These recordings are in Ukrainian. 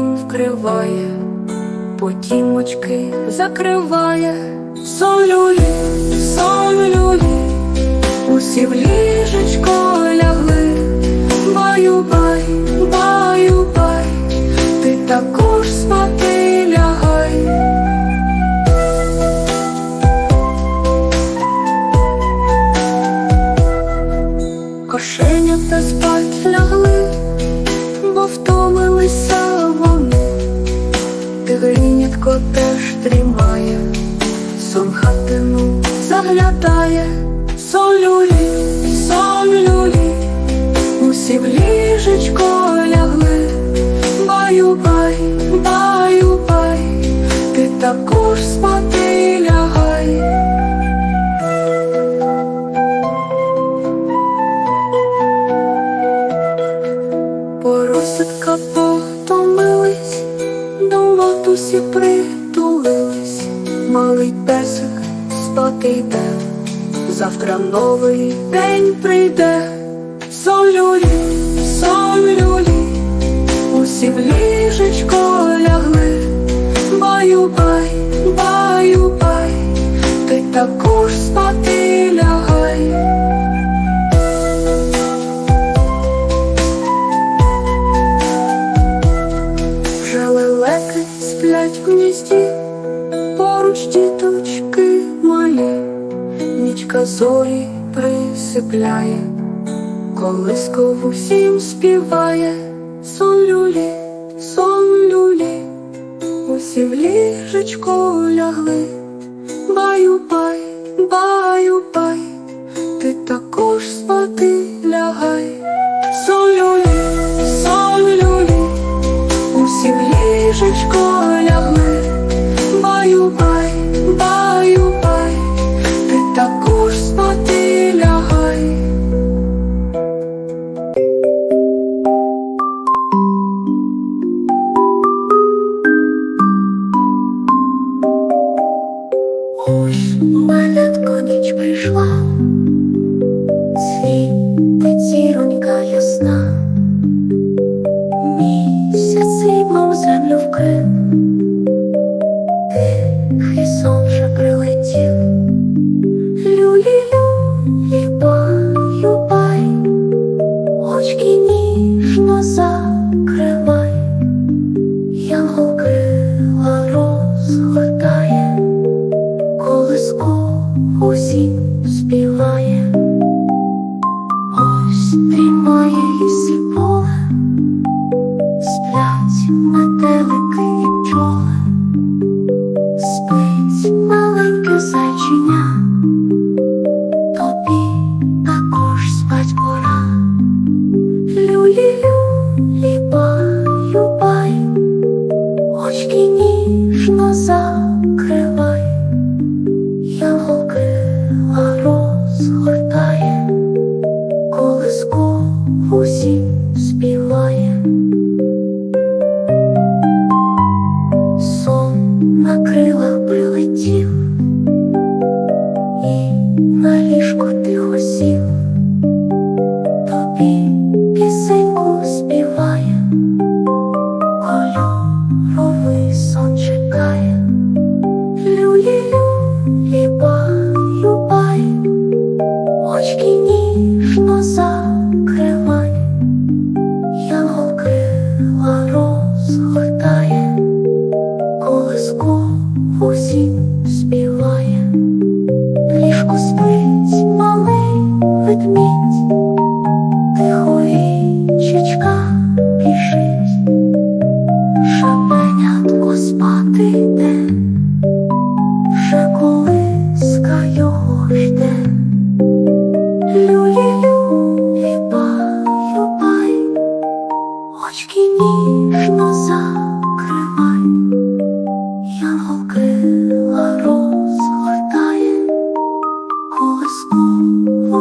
він вкриває, потім очки закриває, сон люлі, сон люлі, усі в ліжечко лягли, баю бай, баю бай, ти також спати лягай. Кошенята спать лягли, бо втомилися Тигрінятко теж дрімає, сон хатину заглядає, солюлі, люлі, сон люлі, усі в ліжечко лягли, баю бай, баю бай, ти також спати завтра новий присипляє, колискову всім співає, солюлі, солюлі, люлі, усі в ліжечко лягли, баю бай, баю бай, ти також спати лягай,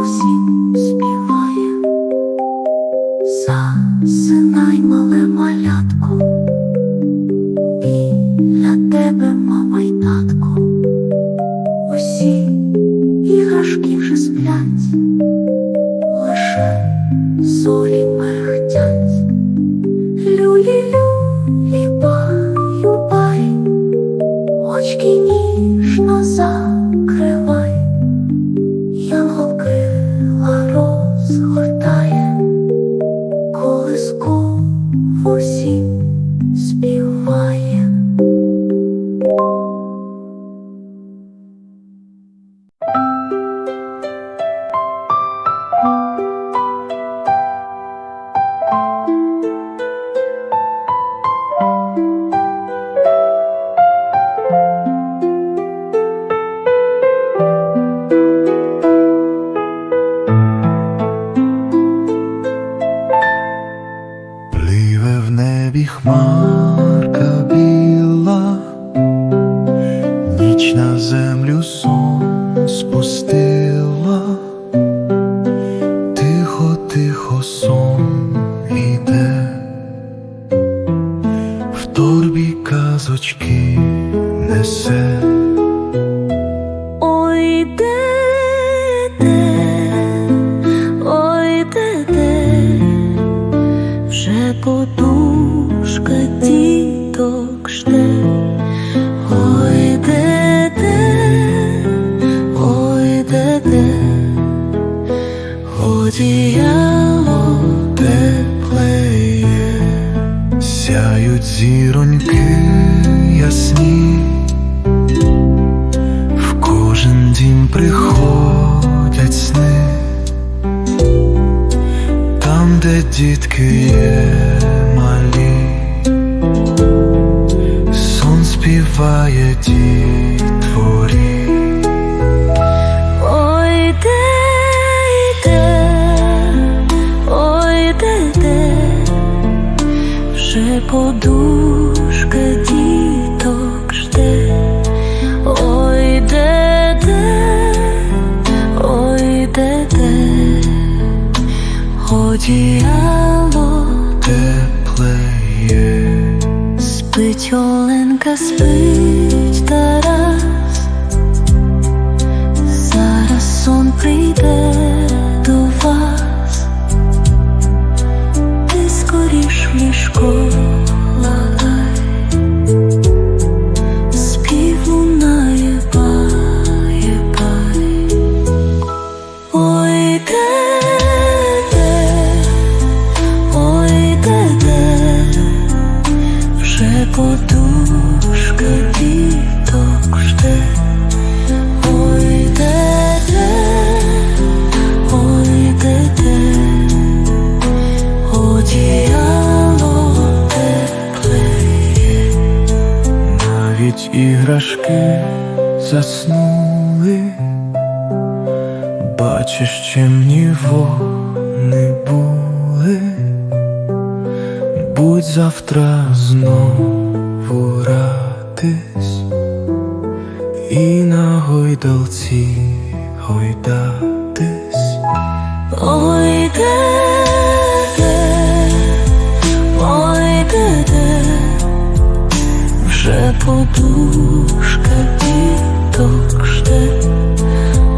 осінь співає, засинай мале малятку, біля тебе, мама й татко, усі іграшки вже сплять, лише зорі мерехтять, люлі, люлі, люба, любай, очки. Співає дітворі. Ой, де, ой, де, де, вже подушка діток жде. Ой, де, де, ой, де, де, одіяло Теплеє, спить Оленка, спить Тарас. Зараз сон прийде іграшки заснули, бачиш, чимні вони були, будь завтра знову радись і на гойдалці гойдатись. Ой, вже діток жде.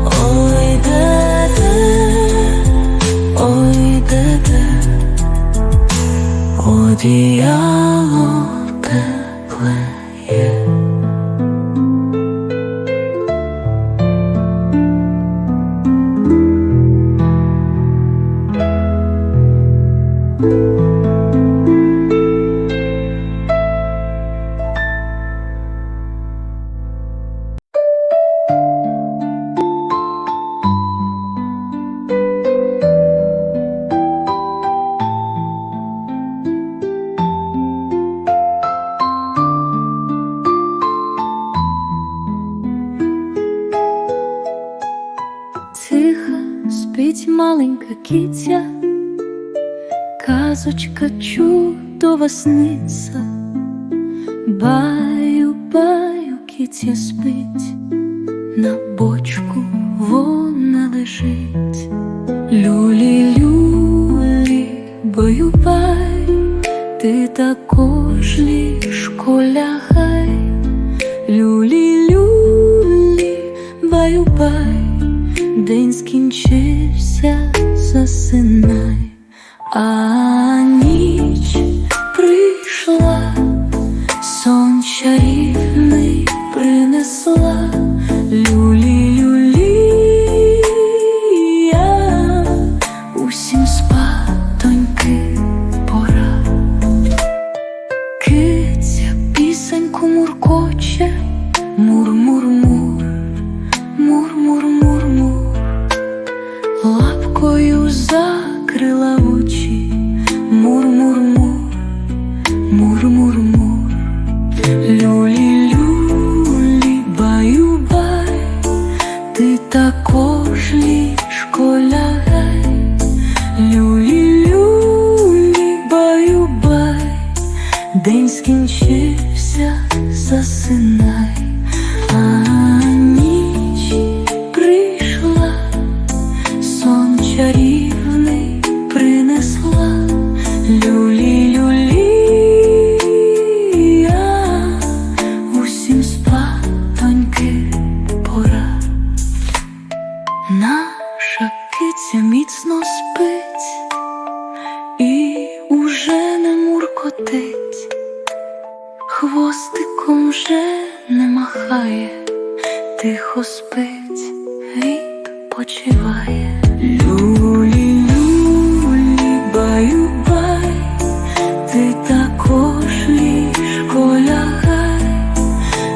Ой, де, ой, де, одіяло маленька киця, казочка чудова сниться, баю, баю, киця спить, на бочку вона лежить, люлі, люлі, баю, бай, ти також ліжко лягай, люлі, люлі, баю, бай. День скінчився, засинай, а ніч Mur mur mur Luli тихо спить, відпочиває. Люлі, люлі, баю, бай, ти також ліжко лягай.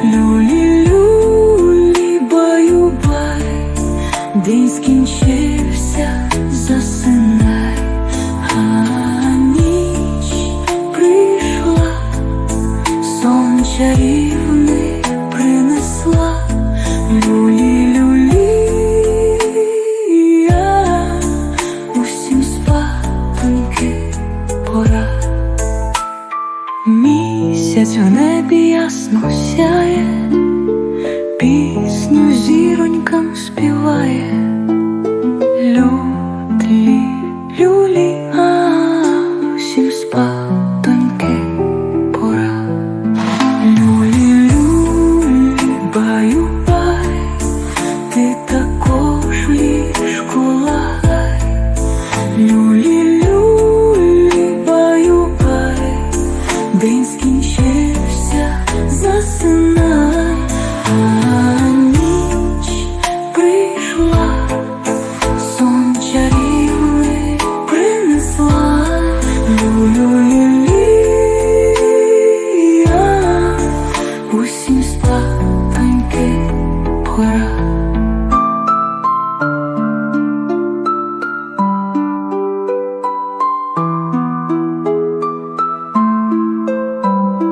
Люлі, люлі, баю, бай, день скінчився, засинай. А ніч прийшла, сон чарів.